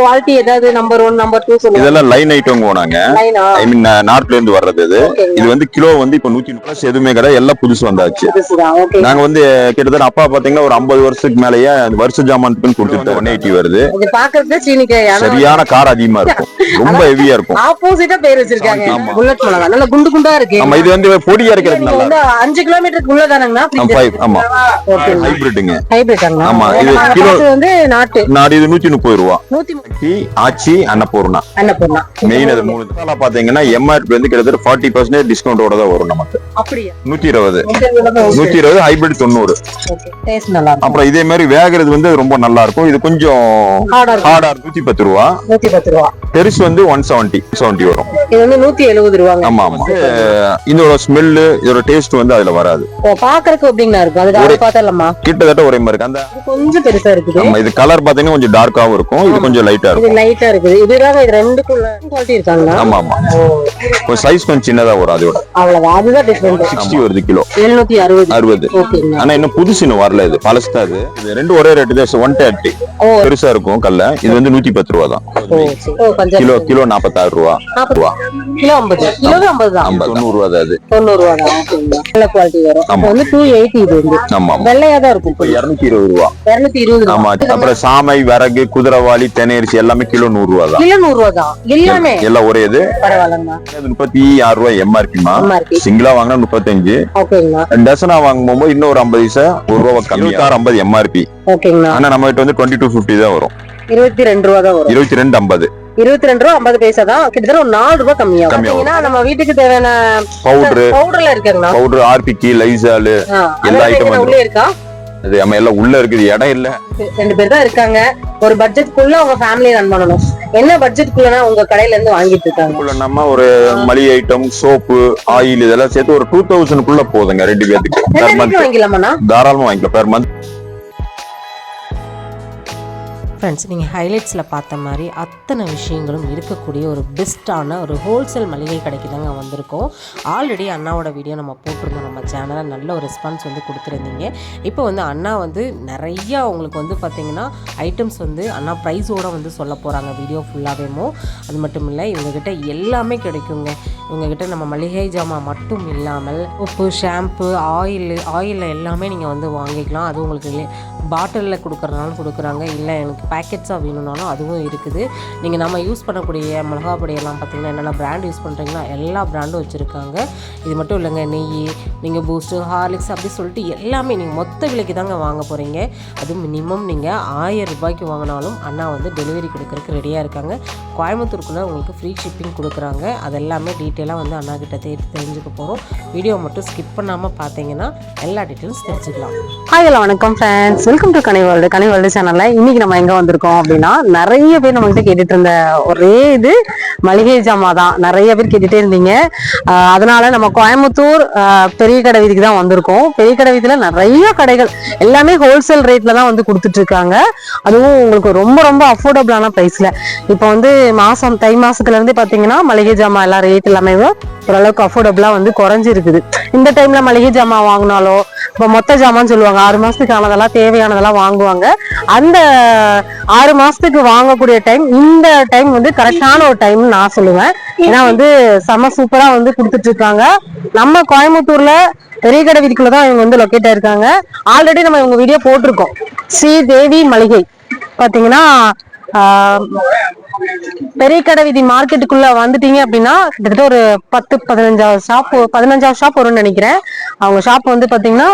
Quality ஏதாவது number one number two சொல்லுங்க. இதெல்லாம் லைன் ஐட்டம் போனாங்க ஐ மீன் நார்த்ல இருந்து வர்றது இது. இது வந்து கிலோ வந்து இப்ப நூத்தி முப்பது எதுவுமே கிடையாது. எல்லாம் புதுசு வந்தாச்சு. நாங்க வந்து கிட்டத்தட்ட அப்பா பாத்தீங்கன்னா ஒரு ஐம்பது வருஷத்துக்கு மேலயே அந்த வருஷ ஜாமான்ட்டுன்னு கொடுத்துட்டு ஒன் எயிட்டி வருது. இது பாக்குறது சீனிக்காய் சரியான கார் அதிகமா இருக்கும். ரொம்ப ஹெவியா இருக்கும். ஆப்போசிட்டா பேர் வச்சிருக்காங்க. புல்லட் மிளகா நல்ல குண்டு குண்டா இருக்கு. ஆமா இது வந்து பொடியா இருக்கிறதுக்கு நீங்க நல்லா வந்து அஞ்சு கிலோமீட்டருக்கு உள்ளதானங்கண்ணா இருக்கும் five, ஆமா. ஓகே ஹைபிரிட்டுங்க ஹைபிரிட்டாங்களா ஆமா, இது கிலோ- வந்து நாட்டு. நாடு இது நூத்தி முப்பது ரூபா. நூத்தி டீ ஆச்சி அன்னபூர்ணா. அன்னபூர்ணா. மெயின் அது மூணு. மசாலா பாத்தீங்கன்னா எம்ஆர்பி வந்து கிட்டத்தட்ட ஃபார்ட்டி பர்சன்டேஜ் டிஸ்கவுண்டோட தான் வரும் நமக்கு. அப்படியா? நூத்தி இருபது. நூத்தி இருபது ஹைபிரிட் தொண்ணூறு. ஓகே டேஸ்ட் நல்லா இருக்கும். அப்புறம் இதே மாதிரி வேகிறது வந்து ரொம்ப நல்லா இருக்கும். இது கொஞ்சம் ஹார்டா நூத்தி பத்து ரூபா. நூத்தி பத்து ரூபா. பெருசு வந்து ஒன் செவன்டி செவன்டி வரும். இது வந்து நூத்தி எழுபது ரூபாங்க. ஆமா ஆமா. இதோட ஸ்மெல்லு இதோட டேஸ்ட் வந்து அதுல வராது. ஓ பாக்குறதுக்கு எப்படிங்கண்ணா இருக்கும்? அது பார்த்தலாமா? கிட்டத்தட்ட ஒரே மாதிரி இருக்கு. அந்த இது கொஞ்சம் பெருசா இருக்குது. ஆமா இது கலர் பாத்தீங்கன்னா கொஞ்சம் டார்க்காவும் இருக்கும். இது கொஞ்சம் லைட்டா இருக்கும். லைட்டா இருக்குது. இதுதாங்க இது ரெண்டுக்குள்ள குவாலிட்டி இருக்காங்களா? ஆமா ஆமா. கொஞ்சம் சைஸ் கொஞ்சம் சின்னதா வரும் அதோட. அவ்வளவுதான் அதுதான் டிஃபரெண்ட் சிக்ஸ்டி வருது கிலோ எழுநூத்தி அறுபது. ஆனா இன்னும் புதுசு இன்னும் வரல இது. பழசு தான் இது. இது ரெண்டு ஒரே ரேட்டு தான். ஒன் தேர்ட்டி பெருசா இருக்கும் கல்ல. இது வந்து நூத்தி பத்து ரூபா தான். கிலோ கிலோ நாற்பத்தாறு ரூபா. ரூபா. கிலோ ஐம்பது. கிலோவே ஐம்பது தான். தொண்ணூறு ரூபா தான் அது தொண்ணூறு ரூபா தான். நல்ல குவாலிட்டி வரும். வந்து டூ எயிட்டி இது வந்து. ஆமா வெள்ளையா தான் இருக்கும். இருநூத்தி இருபது ரூபா. இருநூத்தி இருபது ரூபா. ஆமா. அப்புறம் சாமை விறகு குதிரைவாளி தெனையரிசி எல்லாமே கிலோ நூறு ரூபா தான் கிலோ நூறு ரூபா தான் எல்லாமே எல்லாம் ஒரே இது. முப்பத்தி ஆறு ரூபாய் எம்ஆர்பிமா எம்ஆர்பி சிங்கிளா வாங்கினா முப்பத்தஞ்சு. டசனா வாங்கும் போது இன்னும் ஒரு ஐம்பது பைசா ஒரு ரூபா கம்மி. ஆறு ஐம்பது எம்ஆர்பி ஆனா நம்ம கிட்ட வந்து டுவெண்ட்டி டூ ஃபிஃப்டி தான் வரும். இருபத்தி ரெண்டு ரூபா தான் வரும். இருபத்தி ரெண்டு ஐம்பது. இருபத்தி ரெண்டு ரூபா ஐம்பது பைசா தான் கிட்டத்தட்ட ஒரு நாலு ரூபாய் கம்மியாகும் கம்மியாகும். பாத்தீங்கன்னா நம்ம வீட்டுக்கு தேவையான பவுடரு பவுடர்ல இருக்குங்கண்ணா பவுடர் ஆர்பிக்கு லைசாலு எல்லா உள்ளே இருக்கா? அது நம்ம எல்லாம் உள்ள இருக்குது இடம் இல்ல. ரெண்டு பேர் தான் இருக்காங்க. ஒரு பட்ஜெட்குள்ள உங்க ஃபேமிலி ரன் பண்ணணும். என்ன பட்ஜெட்குள்ளனா உங்க கடையில இருந்து வாங்கிட்டு இருக்காங்க? நம்ம ஒரு மளிகை ஐட்டம் சோப்பு ஆயில் இதெல்லாம் சேர்த்து ஒரு டூ தௌசண்ட் குள்ள போதுங்க ரெண்டு பேத்துக்கு பெர் ரெண்டு மந்த் வாங்கிக்கலாமாண்ணா தாராளமா வாங்கிக்கலாம் பெர் மந்த் ஃப்ரெண்ட்ஸ் நீங்கள் ஹைலைட்ஸில் பார்த்த மாதிரி அத்தனை விஷயங்களும் இருக்கக்கூடிய ஒரு பெஸ்ட்டான ஒரு ஹோல்சேல் மளிகை கடைக்கு தாங்க வந்திருக்கோம். ஆல்ரெடி அண்ணாவோட வீடியோ நம்ம போட்டிருந்தோம். நம்ம சேனலில் நல்ல ஒரு ரெஸ்பான்ஸ் வந்து கொடுத்துருந்தீங்க. இப்போ வந்து அண்ணா வந்து நிறையா உங்களுக்கு வந்து பார்த்திங்கன்னா ஐட்டம்ஸ் வந்து அண்ணா ப்ரைஸோட வந்து சொல்ல போகிறாங்க வீடியோ ஃபுல்லாகவேமோ அது மட்டும் இல்லை இவங்ககிட்ட எல்லாமே கிடைக்குங்க. இவங்ககிட்ட நம்ம மளிகை ஜாமான் மட்டும் இல்லாமல் உப்பு ஷாம்பு ஆயில் ஆயிலில் எல்லாமே நீங்கள் வந்து வாங்கிக்கலாம். அது உங்களுக்கு பாட்டிலில் கொடுக்குறனாலும் கொடுக்குறாங்க. இல்லை எனக்கு பேக்கெட்ஸாக வேணும்னாலும் அதுவும் இருக்குது. நீங்கள் நம்ம யூஸ் பண்ணக்கூடிய மிளகா பொடியெல்லாம் பார்த்தீங்கன்னா என்னென்ன பிராண்ட் யூஸ் பண்ணுறீங்களோ எல்லா பிராண்டும் வச்சுருக்காங்க. இது மட்டும் இல்லைங்க நெய் நீங்கள் பூஸ்ட்டு ஹார்லிக்ஸ் அப்படி சொல்லிட்டு எல்லாமே நீங்கள் மொத்த விலைக்கு தாங்க வாங்க போகிறீங்க அது மினிமம் நீங்கள் ஆயிரம் ரூபாய்க்கு வாங்கினாலும் அண்ணா வந்து டெலிவரி கொடுக்குறதுக்கு ரெடியாக இருக்காங்க. கோயம்புத்தூருக்குள்ளே உங்களுக்கு ஃப்ரீ ஷிப்பிங் கொடுக்குறாங்க. அது எல்லாமே டீட்டெயிலாக வந்து அண்ணா கிட்ட தே தெரிஞ்சுக்க போகிறோம் வீடியோ மட்டும் ஸ்கிப் பண்ணாமல் பார்த்தீங்கன்னா எல்லா டீட்டெயில்ஸ் தெரிஞ்சுக்கலாம். ஹாய் ஹலோ வணக்கம் friends welcome to Kani world Kani world சேனலில் இன்னைக்கு நம்ம எங்கே வந்திருக்கோம் அப்படின்னா நிறைய பேர் நம்ம கிட்ட கேட்டுட்டு இருந்த ஒரே இது மளிகை ஜாமா தான். நிறைய பேர் கேட்டுட்டே இருந்தீங்க. அதனால நம்ம கோயம்புத்தூர் பெரிய கடை வீதிக்கு தான் வந்திருக்கோம். பெரிய கடை வீதியில நிறைய கடைகள் எல்லாமே ஹோல்சேல் ரேட்ல தான் வந்து கொடுத்துட்டு இருக்காங்க. அதுவும் உங்களுக்கு ரொம்ப ரொம்ப அஃபோர்டபுளான பிரைஸ்ல இப்போ வந்து மாசம் தை மாசத்துல இருந்து பாத்தீங்கன்னா மளிகை ஜாமா எல்லாம் ரேட் எல்லாமே ஓரளவுக்கு அஃபோர்டபுளா வந்து குறைஞ்சிருக்குது. இந்த டைம்ல மளிகை ஜாமா வாங்கினாலோ இப்போ மொத்த ஜாமான் சொல்லுவாங்க. ஆறு மாசத்துக்கு ஆனதெல்லாம் தேவையானதெல்லாம் வாங்குவாங்க. அந்த ஆறு மாசத்துக்கு வாங்கக்கூடிய டைம் இந்த டைம் வந்து கரெக்டான ஒரு டைம் நான் சொல்லுவேன். ஏன்னா வந்து செம சூப்பரா வந்து கொடுத்துட்டு இருக்காங்க நம்ம கோயம்புத்தூர்ல பெரிய கடை வீதிக்குள்ள தான் இவங்க வந்து லொக்கேட் ஆயிருக்காங்க. ஆல்ரெடி நம்ம இவங்க வீடியோ போட்டிருக்கோம். ஸ்ரீ தேவி மளிகை. பாத்தீங்கன்னா ஆஹ், பெரிய கடை விதி மார்க்கெட்டுக்குள்ள வந்துட்டீங்க அப்படின்னா கிட்டத்தட்ட ஒரு பத்து பதினஞ்சாவது ஷாப் பதினஞ்சாவது ஷாப் வரும்னு நினைக்கிறேன். அவங்க ஷாப் வந்து பாத்தீங்கன்னா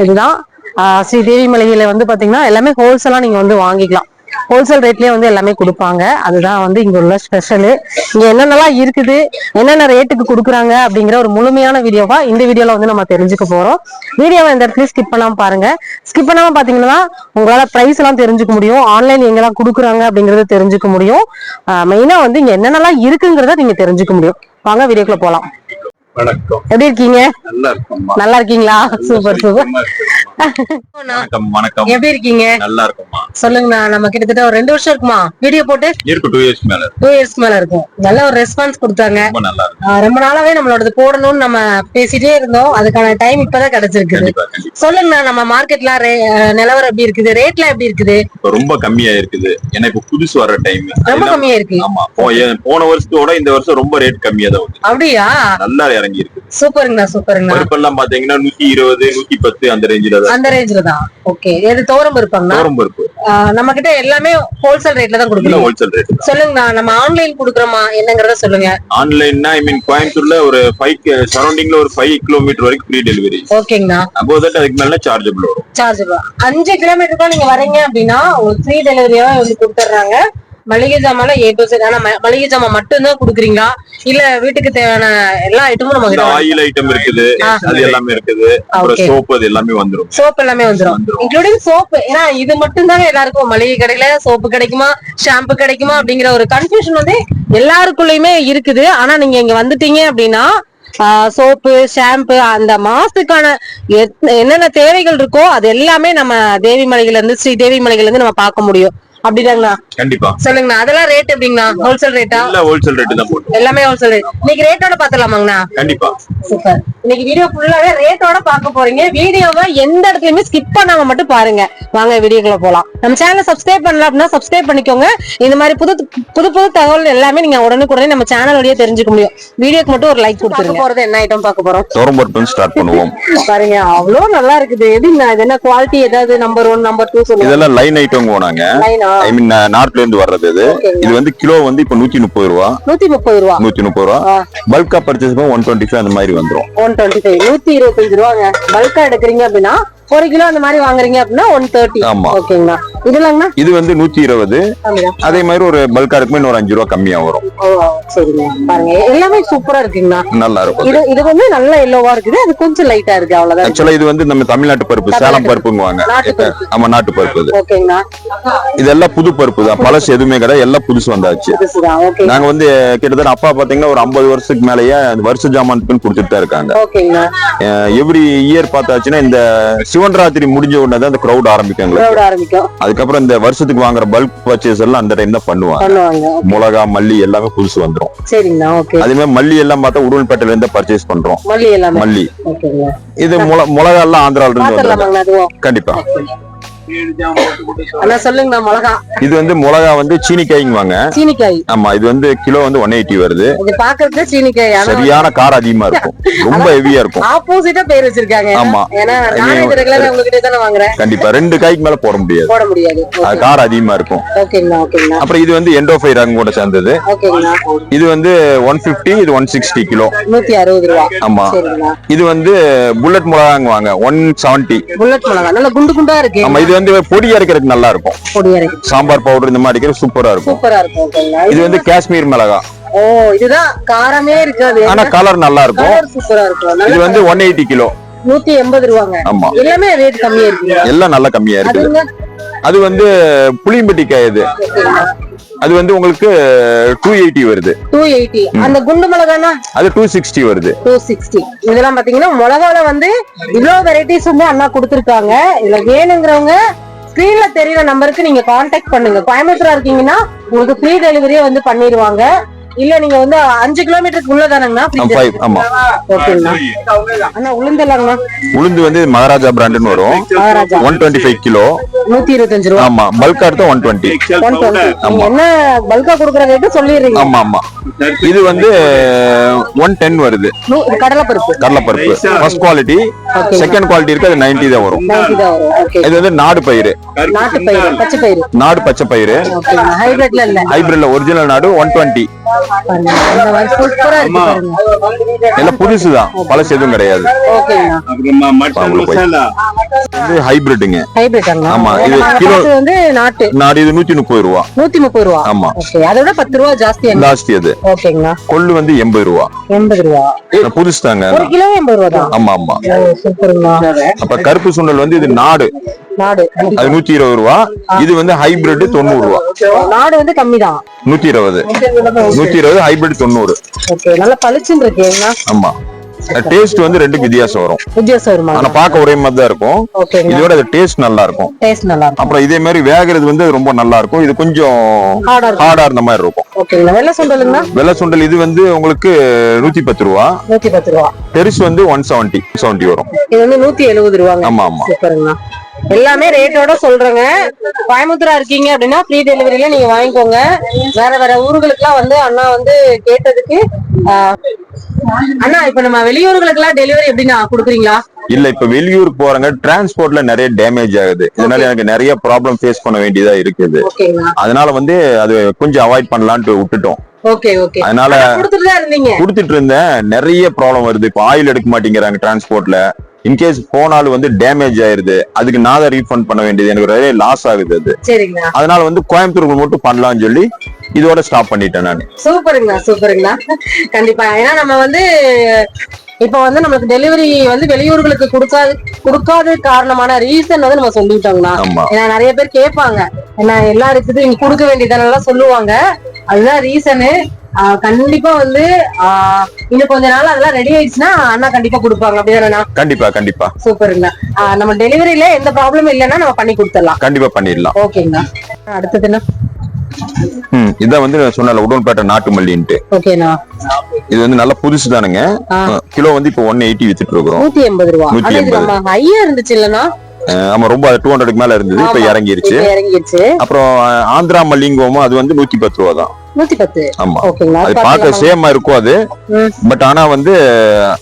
இதுதான். ஆஹ் ஸ்ரீ தேவி மளிகையில வந்து பாத்தீங்கன்னா எல்லாமே ஹோல்சேலா நீங்க வந்து வாங்கிக்கலாம். ஹோல்சேல் ரேட்லயே வந்து எல்லாமே கொடுப்பாங்க. அதுதான் வந்து இங்க உள்ள ஸ்பெஷல் இங்க என்னென்னலாம் இருக்குது என்னென்ன ரேட்டுக்கு கொடுக்குறாங்க அப்படிங்கிற ஒரு முழுமையான வீடியோவா இந்த வீடியோல வந்து நம்ம தெரிஞ்சுக்க போறோம். வீடியோவை இந்த இடத்துல ஸ்கிப் பண்ணாம பாருங்க. ஸ்கிப் பண்ணாம பாத்தீங்கன்னா உங்களால பிரைஸ் எல்லாம் தெரிஞ்சுக்க முடியும். ஆன்லைன் எங்கெல்லாம் கொடுக்குறாங்க அப்படிங்கறத தெரிஞ்சுக்க முடியும். மெயினா வந்து இங்க என்னென்னலாம் இருக்குங்கிறத நீங்க தெரிஞ்சுக்க முடியும். வாங்க வீடியோக்குள்ள போலாம். வணக்கம். எப்படி இருக்கீங்க? நல்லா இருக்கீங்களா? Super super. வணக்கம் வணக்கம். எப்படி இருக்கீங்க? நல்லா இருக்கும்மா. சொல்லுங்கண்ணா நம்ம கிட்டத்தட்ட ஒரு ரெண்டு வருஷம் இருக்குமா? வீடியோ போட்டு? இருக்கு டூ இயர்ஸ் மேல. டூ இயர்ஸ் மேல இருக்கும் நல்ல ஒரு ரெஸ்பான்ஸ் கொடுத்தாங்க. ரொம்ப நாளாவே நம்மளோடது போடணும்னு நம்ம பேசிட்டே இருந்தோம். அதுக்கான டைம் இப்பதான் கண்டிப்பா சொல்லுங்கண்ணா நம்ம மார்க்கெட்ல நிலவரம் எப்படி இருக்குது? ரேட்லாம் எப்படி இருக்குது? ரொம்ப கம்மியா இருக்குது ஏன்னா இப்ப புதுசு வர்ற டைம் ரொம்ப கம்மியா இருக்கு ஆமா. போன வருஷத்தோட இந்த வருஷம் ரொம்ப ரேட் கம்மியா தான் வந்து. அப்படியா? நல்லா இறங்கி இருக்கு சூப்பருங்கண்ணா சூப்பருங்கண்ணா. பருப்பெல்லாம் பாத்தீங்கன்னா நூத்தி இருபது நூத்தி பத்து அந்த ரேஞ்சில தான். அந்த ரேஞ்சில தான். ஓகே எது தோரம் இருப்பாங்கண்ணா தோரம் பருப்பு. நம்ம கிட்ட எல்லாமே ஹோல்சேல் ரேட்ல தான் இல்ல கொடுக்குறோம் ஹோல்சேல் ரேட் சொல்லுங்கண்ணா நம்ம ஆன்லைன் கொடுக்குறோமா என்னங்கறத சொல்லுங்க. ஆன்லைன்னா ஐ மீன் கோயம்புத்தூர்ல ஒரு ஃபைவ் சரௌண்டிங்ல ஒரு ஃபைவ் கிலோமீட்டர் வரைக்கும் ஃப்ரீ டெலிவரி ஓகேங்கண்ணா அப்போ தட் அதுக்கு மேல சார்ஜபிள் வரும். சார்ஜ் அஞ்சு கிலோமீட்டருக்கும் நீங்க வரீங்க அப்படின்னா உங்களுக்கு ஃப்ரீ டெலிவரியாவே வந்து கொடுத்துட்றாங்க மளிகை ஜாமான் ஏ டு ஆனா மளிகை ஜாமான் மட்டும் தான் கொடுக்குறீங்களா? இல்ல வீட்டுக்கு தேவையான எல்லா ஐட்டமும் நம்ம ஆயில் ஐட்டம் இருக்குது. அது எல்லாமே இருக்குது. அப்புறம். சோப்பு அது எல்லாமே வந்துரும். சோப் எல்லாமே வந்துரும். இன்க்ளூடிங் சோப்பு ஏன்னா இது மட்டும் தாங்க எல்லாருக்கும் மளிகை கடையில சோப்பு கிடைக்குமா ஷாம்பு கிடைக்குமா அப்படிங்கிற ஒரு கன்ஃபியூஷன் வந்து எல்லாருக்குள்ளயுமே இருக்குது. ஆனா நீங்க இங்க வந்துட்டீங்க அப்படின்னா சோப்பு ஷாம்பு அந்த மாசத்துக்கான என்னென்ன தேவைகள் இருக்கோ அது எல்லாமே நம்ம தேவி மலையில இருந்து ஸ்ரீ தேவி மலையில இருந்து நம்ம பார்க்க முடியும். அப்படிதாங்கண்ணா. கண்டிப்பா. சொல்லுங்கண்ணா அதெல்லாம் ரேட் எப்படிங்கண்ணா? ஹோல்சேல் ரேட்டா இல்ல ஹோல்சேல் ரேட் தான் போட்டோம். எல்லாமே ஹோல்சேல் ரேட் இன்னைக்கு ரேட்டோட பாத்துலாமாங்கண்ணா கண்டிப்பா. சூப்பர். இன்னைக்கு வீடியோ ஃபுல்லாவே ரேட்டோட பார்க்க போறீங்க. வீடியோவை எந்த இடத்துலயுமே ஸ்கிப் பண்ணாம மட்டும் பாருங்க. வாங்க வீடியோக்குள்ள போலாம். நம்ம சேனலை சப்ஸ்கிரைப் பண்ணல அப்படின்னா சப்ஸ்கிரைப் பண்ணிக்கோங்க. இந்த மாதிரி புது புது புது தகவல் எல்லாமே நீங்க உடனுக்குடனே நம்ம சேனல் வழியா தெரிஞ்சுக்க முடியும். வீடியோக்கு மட்டும் ஒரு லைக் கொடுத்துருங்க. போறது என்ன ஐட்டம் பார்க்க போறோம்? தோரம் பருப்பு ஸ்டார்ட் பண்ணுவோம். பாருங்க அவ்வளோ நல்லா இருக்குது. எப்படின்னா இது என்ன குவாலிட்டி ஏதாவது நம்பர் ஒன் நம்பர் டூ சொல்லுங்க. இதெல்லாம் லைன் ஐட்டம் போனாங்க லைனா ஐ மீன் நார்த்ல இருந்து வர்றது இது. இது வந்து கிலோ வந்து இப்ப நூத்தி முப்பது ரூபா. நூத்தி முப்பது ரூபா. நூத்தி முப்பது ரூபா. பல்கா பர்ச்சேஸ் ஒன் டுவெண்ட்டி ஃபைவ் அந்த மாதிரி வந்துரும். ஒன் டுவெண்ட்டி ஃபைவ் நூத்தி இருபத்தஞ்சு ரூபாங்க பல்கா எடுக்கிறீங்க அப்படின்னா ஒரு கிலோ அந்த மாதிரி வாங்குறீங்க அப்படின்னா ஒன் தேர்ட்டி ஆமா. ஓகேங்களா? இதுலங்கண்ணா இது வந்து நூத்தி இருபது அதே மாதிரி ஒரு பல்கா இருக்குமே இன்னொரு அஞ்சு ரூபா கம்மியா வரும். சரிங்க. பாருங்க. எல்லாமே சூப்பரா இருக்குங்கண்ணா நல்லா இருக்கும். இது இது வந்து நல்ல எல்லோவா இருக்குது. அது கொஞ்சம் லைட்டா இருக்கு. அவ்வளவுதான். ஆக்சுவலா இது வந்து நம்ம தமிழ்நாட்டு பருப்பு சேலம் பருப்புங்குவாங்க. ஆமா நாட்டு பருப்பு இது. ஓகேங்கண்ணா இதெல்லாம் புது பருப்பு தான். பழசு எதுவுமே கிடையாது. எல்லாம் புதுசு வந்தாச்சு. நாங்க வந்து கிட்டத்தட்ட அப்பா பாத்தீங்கன்னா ஒரு ஐம்பது வருஷத்துக்கு மேலயே அந்த வருஷ ஜாமான்க்குன்னு கொடுத்துட்டு தான் இருக்காங்க எவ்ரி இயர் பார்த்தாச்சுன்னா இந்த சிவன் ராத்திரி முடிஞ்ச உடனே தான் இந்த க்ரௌட் ஆரம்பிக்கும் அதுக்கப்புறம் இந்த வருஷத்துக்கு வாங்குற பல்க் பர்ச்சேஸ் எல்லாம் அந்த டைம் தான் பண்ணுவாங்க. மிளகா மல்லி எல்லாமே புதுசு ஓகே அதே மாதிரி மல்லி எல்லாம் பார்த்தா உடுமல்பேட்டையில இருந்து பர்ச்சேஸ் பண்றோம். மல்லி எல்லாமே. இது முள- மிளகா எல்லாம் ஆந்திரால இருந்து கண்டிப்பா. மிளகா. இது வந்து மிளகா வந்து சீனிக்காய்ங்குவாங்க. சீனிக்காய். ஆமா இது வந்து கிலோ வந்து ஒன் எயிட்டி வருது. இது பாக்குறதுக்கு சீனிக்காய் சரியான காரம் அதிகமா இருக்கும். ரொம்ப ஹெவியா இருக்கும். ஆப்போசிட்டா பேர் வச்சிருக்காங்க. ஆமா. ஏன்னா உங்ககிட்ட வாங்குறேன். கண்டிப்பா. ரெண்டு காய்க்கு மேல போட முடியாது. போட முடியாது. காரம் அதிகமா இருக்கும். அப்புறம் இது வந்து எண்டோ ஃபை ரகம் கூட சேர்ந்தது. இது வந்து ஒன் பிப்டி இது ஒன் சிக்ஸ்டி கிலோ. நூத்தி அறுபது ரூபா. ஆமா. இது வந்து புல்லட் மிளகாங்குவாங்க ஒன் செவன்டி புல்லட் மிளகா. நல்ல குண்டு குண்டா இருக்கு. ஆமா இது வந்து பொடி அரைக்கிறதுக்கு நல்லா இருக்கும் பொடி சாம்பார் பவுடர் இந்த மாதிரி அரைக்கிறது சூப்பரா இருக்கும். சூப்பரா இருக்கும் ஓகேங்களா? இது வந்து காஷ்மீர் மிளகா. ஓ இதுதான் காரமே இருக்காது. ஆனா கலர் நல்லா இருக்கும் சூப்பரா இருக்கும். இது வந்து ஒன் எயிட்டி கிலோ. நூத்தி எண்பது ரூபாங்க. ஆமா. எல்லாமே ரேட் கம்மியா இருக்கு எல்லாம் நல்லா கம்மியா அதுங்க அது வந்து புளியம்பட்டி காய் இது அது வந்து உங்களுக்கு டூ எயிட்டி வருது. டூ எயிட்டி அந்த குண்டு மிளகானா? அது டூ சிக்ஸ்டி வருது. டூ சிக்ஸ்டி இதெல்லாம் பாத்தீங்கன்னா மிளகால வந்து இவ்வளவு வெரைட்டிஸ் வந்து அண்ணா கொடுத்துருக்காங்க. இதுல வேணுங்கிறவங்க ஸ்கிரீன்ல தெரியுற நம்பருக்கு நீங்க காண்டாக்ட் பண்ணுங்க. கோயம்புத்தூரா இருக்கீங்கன்னா உங்களுக்கு ஃப்ரீ டெலிவரியே வந்து பண்ணிடுவாங்க. இல்ல நீங்க வந்து அஞ்சு கிலோமீட்டருக்கு ஆமா. ஓகேங்கண்ணா. அண்ணா உளுந்தலாங்கண்ணா உளுந்து வந்து மகாராஜா பிராண்டுன்னு வரும். ஒன் டுவெண்ட்டி ஃபைவ் கிலோ நூத்தி இருபத்தஞ்சு ரூபா. ஆமா பல்கா எடுத்தா ஒன் டுவெண்ட்டி ஒன் டுவெண்ட்டி என்ன பல்கா கொடுக்குற ரேட்டு சொல்லிடுறீங்க. ஆமா ஆமா. இது வந்து ஒன் டென் வருது. கடலைப்பருப்பு. கடலைப்பருப்பு. ஃபர்ஸ்ட் குவாலிட்டி செகண்ட் குவாலிட்டி இருக்கு அது நைன்டி தான் வரும். நைன்டி தான் வரும். ஓகே இது வந்து நாடு பயிறு. நாட்டு பயிறு பச்சை பயிறு. நாடு பச்சை பயிறு. ஓகேங்க ஹைபிரிட்ல ஒரிஜினல் நாடு ஒன் டுவெண்ட்டி பாருங்க. இந்த மாதிரி சூப்பரா இருக்கு பாருங்க. எல்லாம் புதுசுதான் பழசு எதுவும் கிடையாது. இது ஹைபிரிட்டுங்க ஹைபிரிட்டாங்க ஆமா, இது கிலோ- வந்து நாட்டு. நாடு இது நூத்தி முப்பது ரூபா. நூத்தி முப்பது ரூபா. ஆமா. ஓகே அதை விட பத்து ரூபா ஜாஸ்தி ஜாஸ்தி அது. கொள்ளு வந்து எண்பது ரூபா. எண்பது ரூபா. புதுசு தாங்க ஒரு கிலோ எண்பது ரூபா தான்? ஆமா ஆமா. அப்ப கருப்பு சுண்டல் வந்து இது நாடு. நாடு. அது நூத்தி இருபது ரூபா இது வந்து ஹைபிரிட் தொண்ணூறு ரூபா. நாடு வந்து கம்மி தான். நூத்தி இருபது நூத்தி இருபது ஹைபிரிட் தொண்ணூறு. ஓகே நல்லா பளிச்சுன்னு இருக்கேங்கண்ணா ஆமா. டேஸ்ட் வந்து ரெண்டுக்கு வித்தியாசம் வரும். வித்தியாசம் வருமா? ஆனா பார்க்க ஒரே மாதிரி தான் இருக்கும் இதோட டேஸ்ட் நல்லா இருக்கும் டேஸ்ட் நல்லா இருக்கும் அப்புறம் இதே மாதிரி வேகிறது வந்து ரொம்ப நல்லா இருக்கும் இது கொஞ்சம் ஹார்டா இருந்த மாதிரி இருக்கும். ஓகேங்களா. வெள்ளை சுண்டலுங்கண்ணா வெள்ளை சுண்டல் இது வந்து உங்களுக்கு நூத்தி பத்து ரூபா. நூத்தி பத்து ரூபா. பெருசு வந்து ஒன் செவன்டி செவன்டி வரும். இது வந்து நூத்தி எழுபது ரூபாங்க. ஆமா ஆமா. சூப்பருங்கண்ணா எல்லாமே ரேட்டோட சொல்றேங்க. கோயம்புத்தூரா இருக்கீங்க அப்படின்னா ஃப்ரீ டெலிவரியில நீங்க வாங்கிக்கோங்க. வேற வேற ஊர்களுக்குலாம் வந்து அண்ணா வந்து கேட்டதுக்கு அண்ணா இப்ப நம்ம வெளியூர்களுக்கு எல்லாம் டெலிவரி எப்படிண்ணா கொடுக்குறீங்களா? இல்ல இப்ப வெளியூருக்கு போறாங்க டிரான்ஸ்போர்ட்ல நிறைய டேமேஜ் ஆகுது. இதனால எனக்கு நிறைய ப்ராப்ளம் ஃபேஸ் பண்ண வேண்டியதா இருக்குது. அதனால வந்து அது கொஞ்சம் அவாய்ட் பண்ணலான்ட்டு விட்டுட்டோம். அதனால கொடுத்துட்டு இருந்தேன். நிறைய ப்ராப்ளம் வருது. இப்போ ஆயில் எடுக்க மாட்டேங்கிறாங்க டிரான்ஸ்போர்ட்ல இன்கேஸ் போனாலும் வந்து டேமேஜ் ஆயிருது அதுக்கு நான் தான் ரீஃபண்ட் பண்ண வேண்டியது எனக்கு நிறைய லாஸ் ஆகுது அது. அதனால வந்து கோயம்புத்தூருக்கு மட்டும் பண்ணலாம்னு சொல்லி இதோட ஸ்டாப் பண்ணிட்டேன் நான். சூப்பருங்கண்ணா சூப்பருங்கண்ணா கண்டிப்பா. ஏன்னா நம்ம வந்து இப்ப வந்து நமக்கு டெலிவரி வந்து வெளியூர்களுக்கு கொடுக்காது கொடுக்காத காரணமான ரீசன் வந்து நம்ம ஆமா. ஏன்னா நிறைய பேர் கேட்பாங்க. ஏன்னா எல்லாம் இருக்குது நீங்க கொடுக்க வேண்டியதெல்லாம் சொல்லுவாங்க. அதுதான் ரீசனு கண்டிப்பா வந்து இன்னும் கொஞ்ச நாள் அதெல்லாம் ரெடி ஆயிடுச்சுன்னா அண்ணா கண்டிப்பா கொடுப்பாங்க. அப்படிதானண்ணா கண்டிப்பா கண்டிப்பா. சூப்பருங்கண்ணா ஆஹ் நம்ம டெலிவரியில எந்த ப்ராப்ளமும் இல்லைன்னா நம்ம பண்ணி கொடுத்துடலாம். கண்டிப்பா பண்ணிடலாம். ஓகேங்கண்ணா அடுத்ததுண்ணா ம் இதான் வந்து நான் சொன்னல உடன்பேட்டை நாட்டு மல்லின்ட்டு. இது வந்து நல்ல புதுசு தானுங்க. கிலோ வந்து இப்போ ஒன் எயிட்டி வித்துட்டு இருக்கிறோம். நூத்தி எண்பது ரூபா. நூத்தி எண்பது. ஹையா இருந்துச்சு இல்லைன்னா அஹ் ஆமா ரொம்ப டூ ஹண்ட்ரடுக்கு மேல இருந்தது இப்ப. இறங்கிருச்சு. அப்புறம் ஆந்திரா மல்லிங்கோமும் அது வந்து நூத்தி பத்து ரூபா தான். நூத்தி பத்து. ஆமா. ஓகேங்களா? அது அது பார்க்க பாத்தீங்கன்னா- சேமா இருக்கும் அது. பட் ஆனா வந்து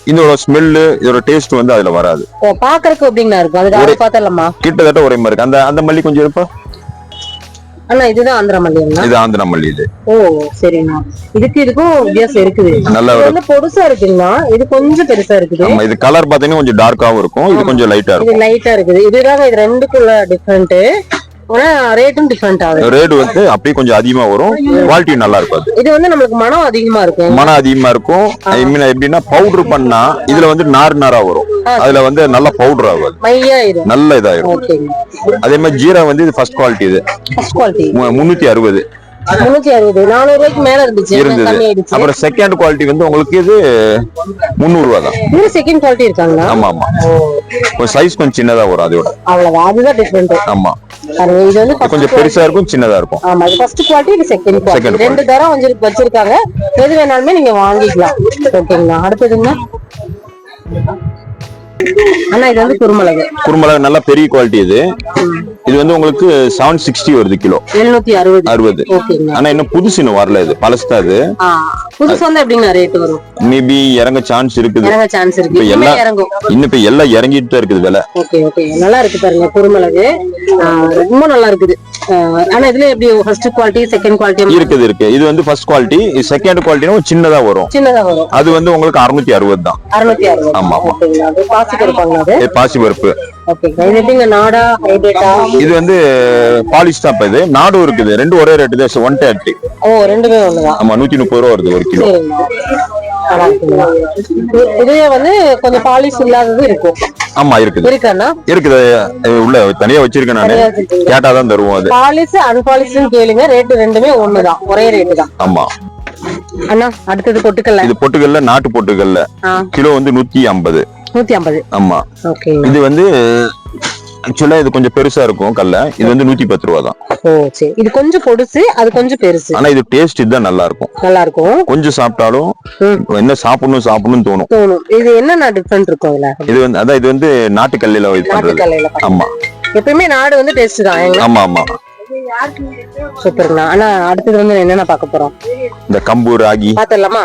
இதோட ஸ்மெல்லு இதோட டேஸ்ட் வந்து அதுல வராது. பாக்குறதுக்கு எப்படிங்கண்ணா இருக்கும்? அது பார்த்தலாமா கிட்டத்தட்ட ஒரே மாதிரி இருக்கு. அந்த அந்த மல்லி கொஞ்சம் இருப்பா அண்ணா இதுதான் ஆந்திரா மல்லியம்னா இது ஆந்திரா மல்லி இது. ஓ சரிண்ணா. இதுக்கு இதுக்கும் வித்தியாசம் இருக்குது. நல்ல இது வந்து பொடுசா இது கொஞ்சம் பெருசா இருக்குது. ஆமா இது கலர் பாத்தீங்கன்னா கொஞ்சம் டார்க்காவும் இருக்கும். இது கொஞ்சம் லைட்டா இது இருக்கும். லைட்டா இருக்குது. இதுதாங்க இது ரெண்டுக்குள்ள டிஃபரெண்ட் ஆனா ரேட்டும் டிஃபரெண்ட் ஆகுது ரேட் வந்து அப்படியே கொஞ்சம் அதிகமா வரும். குவாலிட்டி நல்லா இருக்கும் இது வந்து நம்மளுக்கு மனம் அதிகமா இருக்கும். மனம் அதிகமா இருக்கும். எப்படின்னா பவுடர் பண்ணா இதுல வந்து நார் நாரா வரும். அதுல வந்து நல்ல பவுடர் மையாயிரும். நல்ல இதாயிரும். அதே மாதிரி ஜீரா வந்து இது ஃபர்ஸ்ட் குவாலிட்டி இது. முன்னூத்தி அறுபது. முன்னூத்தி அறுபது நானூறு ரூபாய்க்கு மேல இருந்துச்சு. இருந்தது. அப்புறம் செகண்ட் குவாலிட்டி வந்து உங்களுக்கு இது முந்நூறு ரூபா தான் இது செகண்ட் குவாலிட்டி இருக்காங்களா? ஆமா ஆமா. கொஞ்சம் சைஸ் கொஞ்சம் சின்னதா வரும் அதோட. அவ்வளவுதான். அதுதான் டிஃபரெண்ட் ஆமா. இது வந்து கொஞ்சம் பெருசா இருக்கும் சின்னதா இருக்கும். ஆமா இது ஃபர்ஸ்ட் குவாலிட்டி இது செகண்ட் குவாலிட்டி. ரெண்டு தரம் வந்து வச்சிருக்காங்க. எது வேணாலுமே நீங்க வாங்கிக்கலாம். ஓகேங்களா? அடுத்ததுங்க அண்ணா இது வந்து குருமிளகு. குறுமிளகு நல்ல பெரிய குவாலிட்டி இது. இது வந்து உங்களுக்கு செவன் சிக்ஸ்டி வருது கிலோ. எழுநூத்தி அறுபது. அறுபது. ஆனா இன்னும் புதுசு இன்னும் வரல இது. பழசுதான் அது ஆ, புதுசு வந்து எப்படிங்க ரேட் வரும்? மேபி இறங்க சான்ஸ் இருக்குது. இறங்க சான்ஸ் இருக்கு. இப்ப எல்லாம் இறங்கும். இன்னும் இப்ப எல்லாம் இறங்கிட்டு தான் இருக்குது விலை. ஓகே ஓகே நல்லா இருக்கு பாருங்க குருமிளகு ஆ, ரொம்ப நல்லா இருக்குது. ஆனா இதுல எப்படி ஃபர்ஸ்ட் குவாலிட்டி செகண்ட் குவாலிட்டி இருக்குது இருக்கு. இது வந்து ஃபர்ஸ்ட் குவாலிட்டி செகண்ட் குவாலிட்டினா சின்னதா வரும். சின்னதா வரும். அது வந்து உங்களுக்கு அறுநூத்தி அறுபது தான். அறுநூத்தி அறுபது. ஆமா, ஆமா. பாசி இது பாசி பருப்பு. இது வந்து பாலிஷ் தான் இது. நாடும் இருக்குது. ரெண்டு ஒரே ரேட்டு தான். ஒன் தேர்ட்டி ஓ ரெண்டுமே ஒண்ணுதான்? ஆமா நூத்தி முப்பது ரூபா வருது ஒரு கிலோ. இதுவே வந்து கொஞ்சம் பாலிஷ் இல்லாதது இருக்கும். ஆமா இருக்குது. இருக்காண்ணா இருக்குது. உள்ள தனியா வச்சிருக்கேன் நானு. கேட்டாதான் தருவோம் அது. பாலிஷ் அன்பாலிஷ்னு கேளுங்க. ரேட்டு ரெண்டுமே ஒண்ணுதான். ஒரே ரேட்டு தான். ஆமா. அண்ணா அடுத்தது பொட்டுக்கல்ல. இது பொட்டுக்கல்ல நாட்டு பொட்டுக்கல்ல. கிலோ வந்து நூத்தி ஐம்பது. நூத்தி ஐம்பது. ஆமா. ஓகே இது வந்து ஆக்சுவலா இது கொஞ்சம் பெருசா இருக்கும் கல்ல. இது வந்து நூத்தி பத்து ரூபா தான் ஓ சரி. இது கொஞ்சம் பொடுசு அது கொஞ்சம் பெருசு. ஆனா இது டேஸ்ட் இதுதான் நல்லா இருக்கும் நல்லா இருக்கும் கொஞ்சம் சாப்பிட்டாலும். என்ன சாப்பிடணும் சாப்பிடணும்னு தோணும். தோணும். இது என்னென்ன டிஃபரெண்ட் இருக்கும் இதுல இது வந்து அதான் இது வந்து நாட்டுக்கல்லில இது பண்றது. ஆமா. எப்பயுமே நாடு வந்து டேஸ்ட் தான் ஆமா ஆமா. சூப்பருங்கண்ணா ஆனா அடுத்தது வந்து என்னென்ன பார்க்க போறோம்? இந்த கம்பு ராகி. பாத்துடலாமா